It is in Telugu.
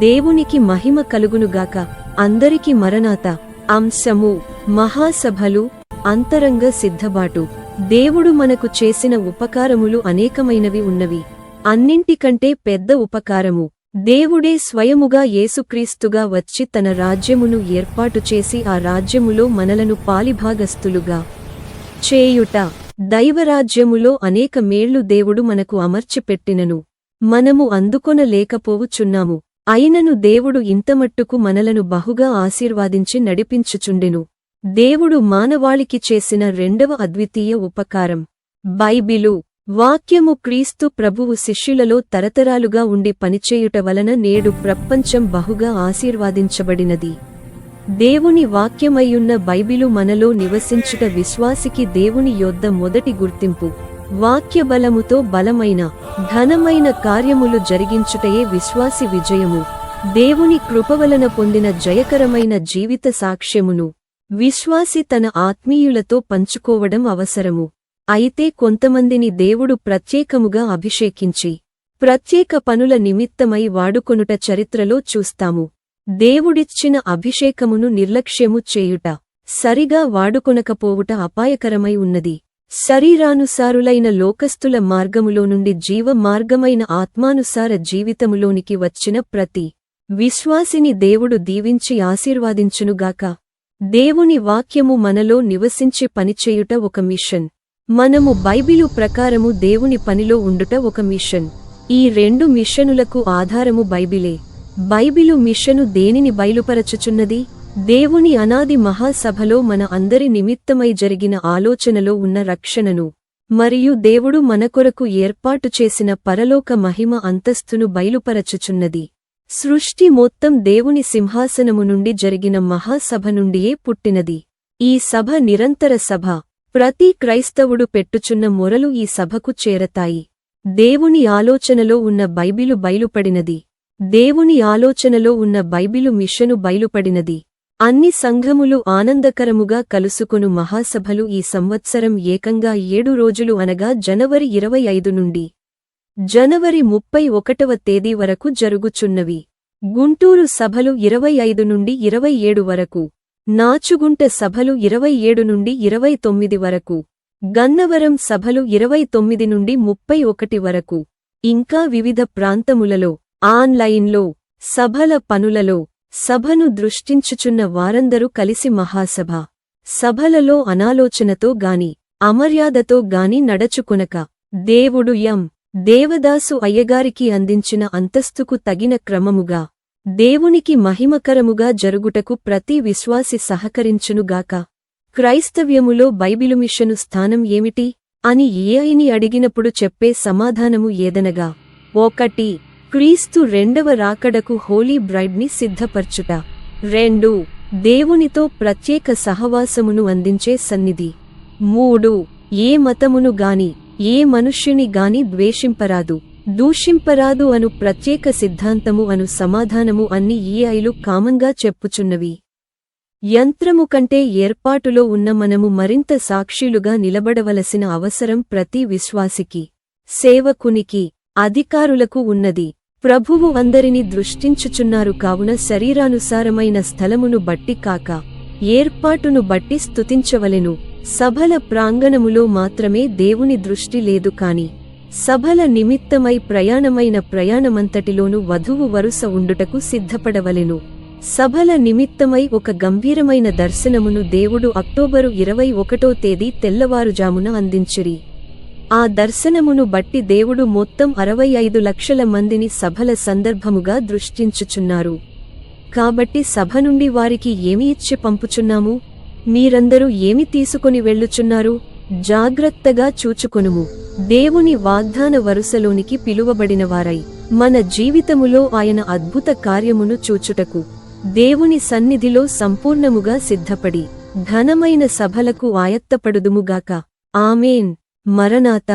దేవునికి మహిమ కలుగునుగాక. అందరికి మరణాత. అంశము మహాసభలు అంతరంగ సిద్ధబాటు. దేవుడు మనకు చేసిన ఉపకారములు అనేకమైనవి ఉన్నవి. అన్నింటికంటే పెద్ద ఉపకారము. దేవుడే స్వయముగా యేసుక్రీస్తుగా వచ్చి తన రాజ్యమును ఏర్పాటు చేసి ఆ రాజ్యములో మనలను పాలిభాగస్థులుగా చేయుట. దైవరాజ్యములో అనేక మేళ్ళు దేవుడు మనకు అమర్చిపెట్టినను. మనము అందుకొనలేకపోవుచున్నాము అయినను దేవుడు ఇంతమట్టుకు మనలను బహుగా ఆశీర్వాదించి నడిపించుచుండెను. దేవుడు మానవాళికి చేసిన రెండవ అద్వితీయ ఉపకారం. బైబిలు వాక్యము క్రీస్తు ప్రభువు శిష్యులలో తరతరాలుగా ఉండి పనిచేయుట వలన నేడు ప్రపంచం బహుగా ఆశీర్వాదించబడినది. దేవుని వాక్యమయ్యున్న బైబిలు మనలో నివసించుట విశ్వాసికి దేవుని యొద్ద మొదటి గుర్తింపు. వాక్య బలముతో బలమైన ఘనమైన కార్యములు జరిగించుటయే విశ్వాసి విజయము. దేవుని కృపవలన పొందిన జయకరమైన జీవిత సాక్ష్యమును విశ్వాసి తన ఆత్మీయులతో పంచుకోవడం అవసరము. అయితే కొంతమందిని దేవుడు ప్రత్యేకముగా అభిషేకించి ప్రత్యేక పనుల నిమిత్తమై వాడుకొనుట చరిత్రలో చూస్తాము. దేవుడిచ్చిన అభిషేకమును నిర్లక్ష్యము చేయుట సరిగా వాడుకొనకపోవుట అపాయకరమై ఉన్నది. శరీరానుసారులైన లోకస్తుల మార్గములో నుండి జీవ మార్గమైన ఆత్మానుసార జీవితములోనికి వచ్చిన ప్రతి విశ్వాసిని దేవుడు దీవించి ఆశీర్వాదించునుగాక. దేవుని వాక్యము మనలో నివసించి పనిచేయుట ఒక మిషన్. మనము బైబిలు ప్రకారము దేవుని పనిలో ఉండుట ఒక మిషన్. ఈ రెండు మిషనులకు ఆధారము బైబిలే. బైబిలు మిషను దేనిని బయలుపరచుచున్నది? దేవుని అనాది మహాసభలో మన అందరి నిమిత్తమై జరిగిన ఆలోచనలో ఉన్న రక్షణను మరియు దేవుడు మన కొరకు ఏర్పాటు చేసిన పరలోక మహిమ అంతస్తును బయలుపరచుచున్నది. సృష్టి మొత్తం దేవుని సింహాసనము నుండి జరిగిన మహాసభ నుండియే పుట్టినది. ఈ సభ నిరంతర సభ. ప్రతి క్రైస్తవుడు పెట్టుచున్న మొరలు ఈ సభకు చేరతాయి. దేవుని ఆలోచనలో ఉన్న బైబిలు బయలుపడినది. దేవుని ఆలోచనలో ఉన్న బైబిలు మిషను బయలుపడినది. అన్ని సంఘములు ఆనందకరముగా కలుసుకొను మహాసభలు ఈ సంవత్సరం ఏకంగా ఏడు రోజులు అనగా జనవరి ఇరవై ఐదు నుండి. జనవరి ముప్పై ఒకటవ తేదీ వరకు జరుగుచున్నవి. గుంటూరు సభలు ఇరవై ఐదు నుండి ఇరవై ఏడు వరకు. నాచుగుంట సభలు ఇరవై ఏడు నుండి ఇరవై తొమ్మిది వరకు. గన్నవరం సభలు ఇరవై తొమ్మిది నుండి ముప్పై ఒకటి వరకు. ఇంకా వివిధ ప్రాంతములలో ఆన్లైన్లో సభల పనులలో సభను దృష్టించుచున్న వారందరూ కలిసి మహాసభ సభలలో అనాలోచనతో గాని అమర్యాదతో గాని నడచుకునక దేవుడు యం దేవదాసు అయ్యగారికి అందించిన అంతస్తుకు తగిన క్రమముగా దేవునికి మహిమకరముగా జరుగుటకు ప్రతి విశ్వాసి సహకరించునుగాక క్రైస్తవ్యములో బైబిలుమిషను స్థానం ఏమిటి? అని ఏఐని అడిగినప్పుడు చెప్పే సమాధానము ఏదనగా ఒకటి క్రీస్తు రెండవ రాకడకు హోలీ బ్రైడ్ని సిద్ధపర్చుట. రెండు దేవునితో ప్రత్యేక సహవాసమును అందించే సన్నిధి. మూడు ఏ మతమును గాని ఏ మనుష్యుని గాని ద్వేషింపరాదు. దూషింపరాదు అను ప్రత్యేక సిద్ధాంతము అను సమాధానము అన్ని ఈఐలు కామంగా చెప్పుచున్నవి. యంత్రము కంటే ఏర్పాటులో ఉన్న మనము మరింత సాక్షులుగా నిలబడవలసిన అవసరం ప్రతి విశ్వాసికి సేవకునికి అధికారులకు ఉన్నది. ప్రభువు అందరిని దృష్టించుచున్నారు కావున శరీరానుసారమైన స్థలమును బట్టి కాక ఏర్పాటును బట్టి స్తుతించవలెను. సభల ప్రాంగణములో మాత్రమే దేవుని దృష్టి లేదు కాని సభల నిమిత్తమై ప్రయాణమైన ప్రయాణమంతటిలోనూ వధువు వరుస ఉండుటకు సిద్ధపడవలెను. సభల నిమిత్తమై ఒక గంభీరమైన దర్శనమును దేవుడు అక్టోబరు ఇరవై ఒకటో తేదీ తెల్లవారుజామున అందించిరి. ఆ దర్శనమును బట్టి దేవుడు మొత్తం అరవై ఐదు లక్షల మందిని సభల సందర్భముగా దృష్టించుచున్నారు. కాబట్టి సభ నుండి వారికి ఏమి ఇచ్చి పంపుచున్నాము? మీరందరూ ఏమి తీసుకుని వెళ్ళుచున్నారు? జాగ్రత్తగా చూచుకొనుము. దేవుని వాగ్దాన వరుసలోనికి పిలువబడినవారై మన జీవితములో ఆయన అద్భుత కార్యమును చూచుటకు దేవుని సన్నిధిలో సంపూర్ణముగా సిద్ధపడి ఘనమైన సభలకు ఆయత్తపడుదుముగాక. ఆమెన్. మరణాత